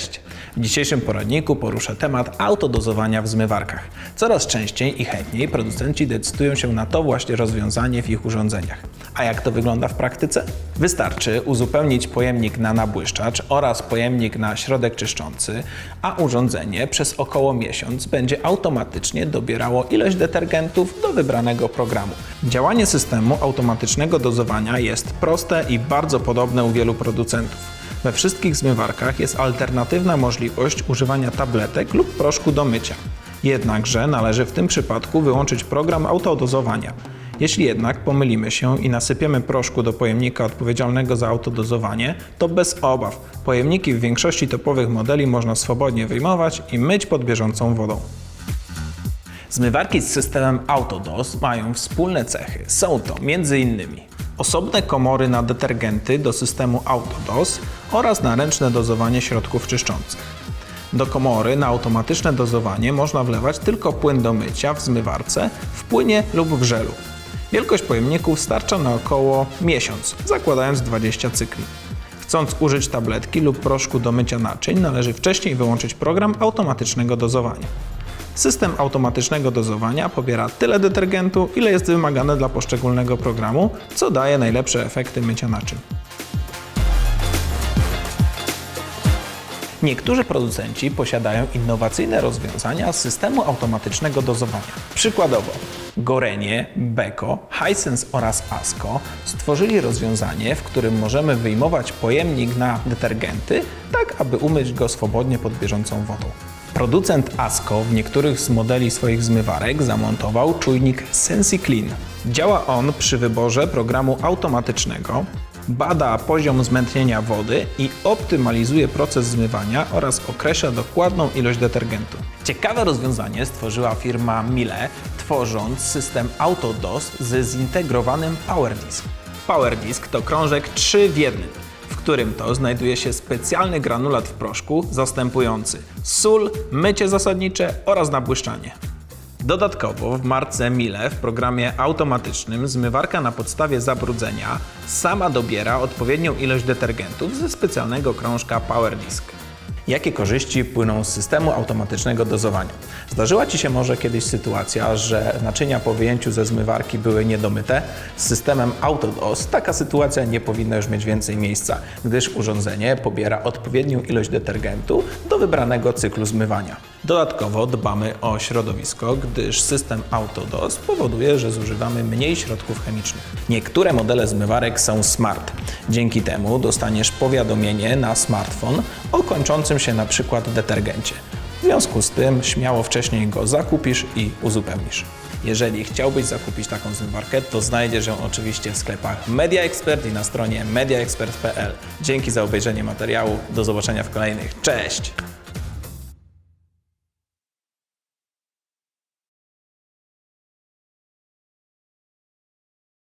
Cześć! W dzisiejszym poradniku poruszę temat autodozowania w zmywarkach. Coraz częściej i chętniej producenci decydują się na to właśnie rozwiązanie w ich urządzeniach. A jak to wygląda w praktyce? Wystarczy uzupełnić pojemnik na nabłyszczacz oraz pojemnik na środek czyszczący, a urządzenie przez około miesiąc będzie automatycznie dobierało ilość detergentów do wybranego programu. Działanie systemu automatycznego dozowania jest proste i bardzo podobne u wielu producentów. We wszystkich zmywarkach jest alternatywna możliwość używania tabletek lub proszku do mycia. Jednakże należy w tym przypadku wyłączyć program autodozowania. Jeśli jednak pomylimy się i nasypiemy proszku do pojemnika odpowiedzialnego za autodozowanie, to bez obaw pojemniki w większości topowych modeli można swobodnie wyjmować i myć pod bieżącą wodą. Zmywarki z systemem Autodos mają wspólne cechy. Są to m.in. osobne komory na detergenty do systemu Autodos oraz na ręczne dozowanie środków czyszczących. Do komory na automatyczne dozowanie można wlewać tylko płyn do mycia w zmywarce, w płynie lub w żelu. Wielkość pojemników starcza na około miesiąc, zakładając 20 cykli. Chcąc użyć tabletki lub proszku do mycia naczyń, należy wcześniej wyłączyć program automatycznego dozowania. System automatycznego dozowania pobiera tyle detergentu, ile jest wymagane dla poszczególnego programu, co daje najlepsze efekty mycia naczyń. Niektórzy producenci posiadają innowacyjne rozwiązania systemu automatycznego dozowania. Przykładowo Gorenie, Beko, Hisense oraz Asko stworzyli rozwiązanie, w którym możemy wyjmować pojemnik na detergenty, tak aby umyć go swobodnie pod bieżącą wodą. Producent Asko w niektórych z modeli swoich zmywarek zamontował czujnik SensiClean. Działa on przy wyborze programu automatycznego, bada poziom zmętnienia wody i optymalizuje proces zmywania oraz określa dokładną ilość detergentu. Ciekawe rozwiązanie stworzyła firma Miele, tworząc system Autodos ze zintegrowanym PowerDisk. PowerDisk to krążek 3 w 1 w którym to znajduje się specjalny granulat w proszku zastępujący sól, mycie zasadnicze oraz nabłyszczanie. Dodatkowo w marce Miele w programie automatycznym zmywarka na podstawie zabrudzenia sama dobiera odpowiednią ilość detergentów ze specjalnego krążka PowerDisk. Jakie korzyści płyną z systemu automatycznego dozowania? Zdarzyła Ci się może kiedyś sytuacja, że naczynia po wyjęciu ze zmywarki były niedomyte? Z systemem AutoDos taka sytuacja nie powinna już mieć więcej miejsca, gdyż urządzenie pobiera odpowiednią ilość detergentu do wybranego cyklu zmywania. Dodatkowo dbamy o środowisko, gdyż system AutoDos powoduje, że zużywamy mniej środków chemicznych. Niektóre modele zmywarek są smart. Dzięki temu dostaniesz powiadomienie na smartfon o kończącym się na przykład detergencie. W związku z tym śmiało wcześniej go zakupisz i uzupełnisz. Jeżeli chciałbyś zakupić taką zmywarkę, to znajdziesz ją oczywiście w sklepach Media Expert i na stronie mediaexpert.pl. Dzięki za obejrzenie materiału. Do zobaczenia w kolejnych. Cześć!